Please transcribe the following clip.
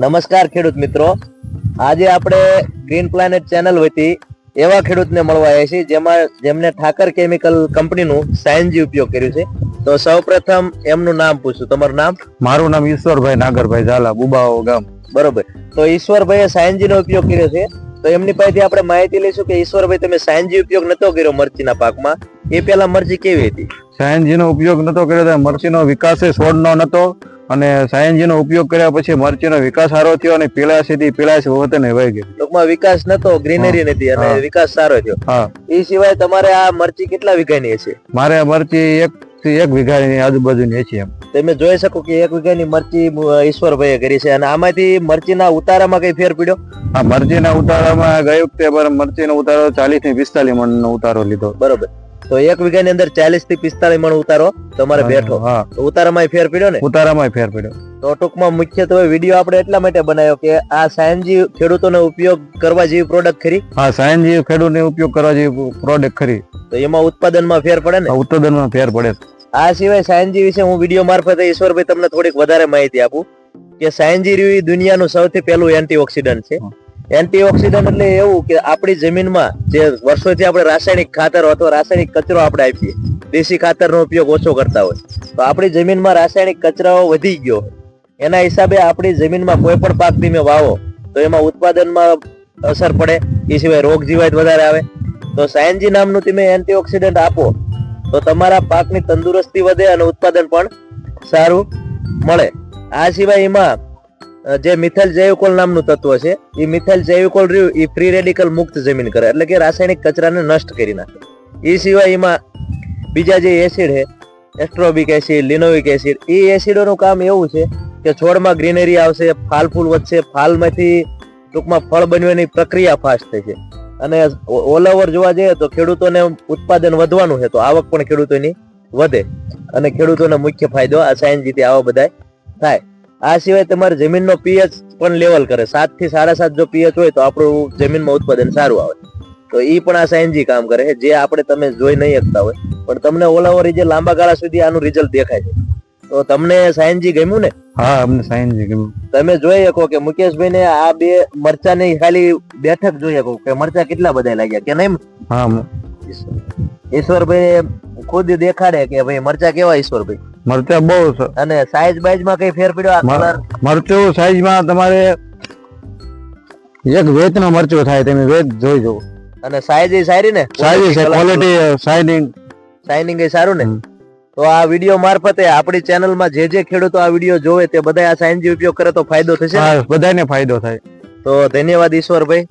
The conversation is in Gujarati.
નમસ્કાર ખેડૂત મિત્રો. આજે આપણે ગ્રીન પ્લાનેટ ચેનલ વતી એવા ખેડૂતને મળવા આવ્યા છીએ જેમાં જેમને ઠાકર કેમિકલ કંપનીનું સાયન્જી ઉપયોગ કર્યું છે. તો સૌપ્રથમ એમનું નામ પૂછું. તમારું નામ? મારું નામ ઈશ્વરભાઈ નાગરભાઈ ઝાલા બુબાઓ ગામ. બરોબર. તો ઈશ્વરભાઈએ સાયન્જીનો ઉપયોગ કર્યો છે. તો એમની પાસેથી આપણે માહિતી લઈશું કે ઈશ્વરભાઈ તમે સાયન્જી ઉપયોગ નતો કર્યો મરચીના પાકમાં. એ પેલા મરચી કેવી હતી? સાયન્જી નો ઉપયોગ નતો કર્યો તો મરચીનો વિકાસ છોડનો નતો. અને સાયનજીનો ઉપયોગ કર્યા પછી મરચીનો વિકાસ સારો થયો અને પીળાશીથી પીળાશ વતને વહી ગઈ. ટૂંકમાં વિકાસ નતો ગ્રીનરી નથી અને વિકાસ સારો થયો. હા. એ સિવાય તમારે આ મરચી કેટલા વીઘાની હશે? મારે મરચી એક થી એક વીઘાની આજુબાજુની છે એમ. તમે જોઈ શકો કે એક વીઘાની મરચી ઈશ્વરભાઈએ કરી છે અને આમાંથી મરચીના ઉતારામાં કઈ ફેર પડ્યો? આ મરચીના ઉતારામાં ગઈ વખતે મરચીનો ઉતારો ચાલીસથી પિસ્તાલીસ મણનો ઉતારો લીધો. બરોબર. તો એક વીઘાની અંદર ચાલીસથી પિસ્તાલીસ મણ ઉતારો તમારે બેઠો. ઉતારામાં ફેર પડ્યો ને? ઉતારામાં ફેર પડ્યો. તો ટૂંકમાં મુખ્યત્વે વીડિયો આપણે એટલા માટે બનાવ્યો કે આ સાયનજી ખેડૂતોને ઉપયોગ કરવા જેવી પ્રોડક્ટ ખરી. હા સાયનજી ખેડૂતને ઉપયોગ કરવા જેવી પ્રોડક્ટ ખરી. તો એમાં ઉત્પાદનમાં ફેર પડે ને? ઉત્પાદનમાં ફેર પડે. આ સિવાય સાયનજી વિશે હું વીડિયો મારફતે ઈશ્વરભાઈ તમને થોડીક વધારે માહિતી આપું કે સાયનજી દુનિયાનું સૌથી પહેલું એન્ટીઓક્સિડન્ટ છે. એન્ટીઓક્સિડન્ટ એટલે એવું કે આપણી જમીનમાં જે વર્ષોથી આપણે રાસાયણિક ખાતર અથવા રાસાયણિક કચરો આપણે આપીએ, દેશી ખાતરનો ઉપયોગ ઓછો કરતા હોય. તો આપણી જમીનમાં રાસાયણિક કચરાઓ વધી ગયો. એના હિસાબે આપણી જમીનમાં કોઈ પણ પાક તમે વાવો, તો એમાં ઉત્પાદનમાં અસર પડે. એ સિવાય રોગ જીવાત વધારે આવે. તો સાયન્જી નામનું તમે એન્ટીઓક્સિડન્ટ આપો, તો તમારા પાકની તંદુરસ્તી વધે અને ઉત્પાદન પણ સારું મળે. આ સિવાય એમાં જે મિથેલ જૈવિકોલ નામનું તત્વ છે એ મિથેલ જૈવિકોલ રહ્યું એ ફ્રી રેડિકલ મુક્ત જમીન કરે, એટલે કે રાસાયણિક કચરાને નષ્ટ કરી નાખે. એ સિવાય એમાં બીજા જે એસિડ છે એસ્ટ્રોબિક એસિડ લિનોવિક એસિડ એ એસિડોનું કામ એવું છે કે છોડમાં ગ્રીનરી આવશે, ફાલ ફૂલ વધશે, ફાલમાંથી ટૂંકમાં ફળ બનવાની પ્રક્રિયા ફાસ્ટ થઈ છે. અને ઓલ ઓવર જોવા જઈએ તો ખેડૂતોને ઉત્પાદન વધવાનું છે, તો આવક પણ ખેડૂતોની વધે. અને ખેડૂતોને મુખ્ય ફાયદો આ સાયન્સથી આવા બધા થાય. આ સિવાય તમારે જમીનનો પીએચ પણ લેવલ કરે. સાતથી સાડા સાત જો પીએચ હોય તો આપણું જમીનમાં ઉત્પાદન સારું આવે. તો એ પણ આ સાયન્સી કામ કરે છે. જે આપણે તમે જોઈ નહીં શકતા હોય. પણ તમને ઓલાઓ રીતે જે લાંબા ગાળા સુધી આનું રિઝલ્ટ દેખાય છે. તો તમને સાયન્સી ગમ્યું ને? હા અમને સાયન્જી ગમ્યું. તમે જોઈ શકો કે મુકેશભાઈ ને આ બે મરચા ની ખાલી બેઠક જોઈ શકો કે મરચા કેટલા બધા લાગ્યા કે નહીં? હા ઈશ્વરભાઈ ખુદ દેખાડે કે ભાઈ મરચા કેવા ઈશ્વરભાઈ? મરચા બહુ અને સાઈઝ બાઈઝમાં કઈ ફેર પડ્યો કલર મરચું સાઈઝમાં તમારે એક વેચનો મરચું થાય તમે વેત જોઈ જવો અને સાઈઝ એ સારી ને? સાઈઝ છે ક્વોલિટી શાઇનિંગ શાઇનિંગ એ સારું ને? તો આ વીડિયો મારફતે આપણી ચેનલમાં જે જે ખેડૂતો આ વીડિયો જોવે તે બધા આ સાયન્સી ઉપયોગ કરે તો ફાયદો થશે ને? બધાને ફાયદો થાય. તો ધન્યવાદ ઈશ્વરભાઈ.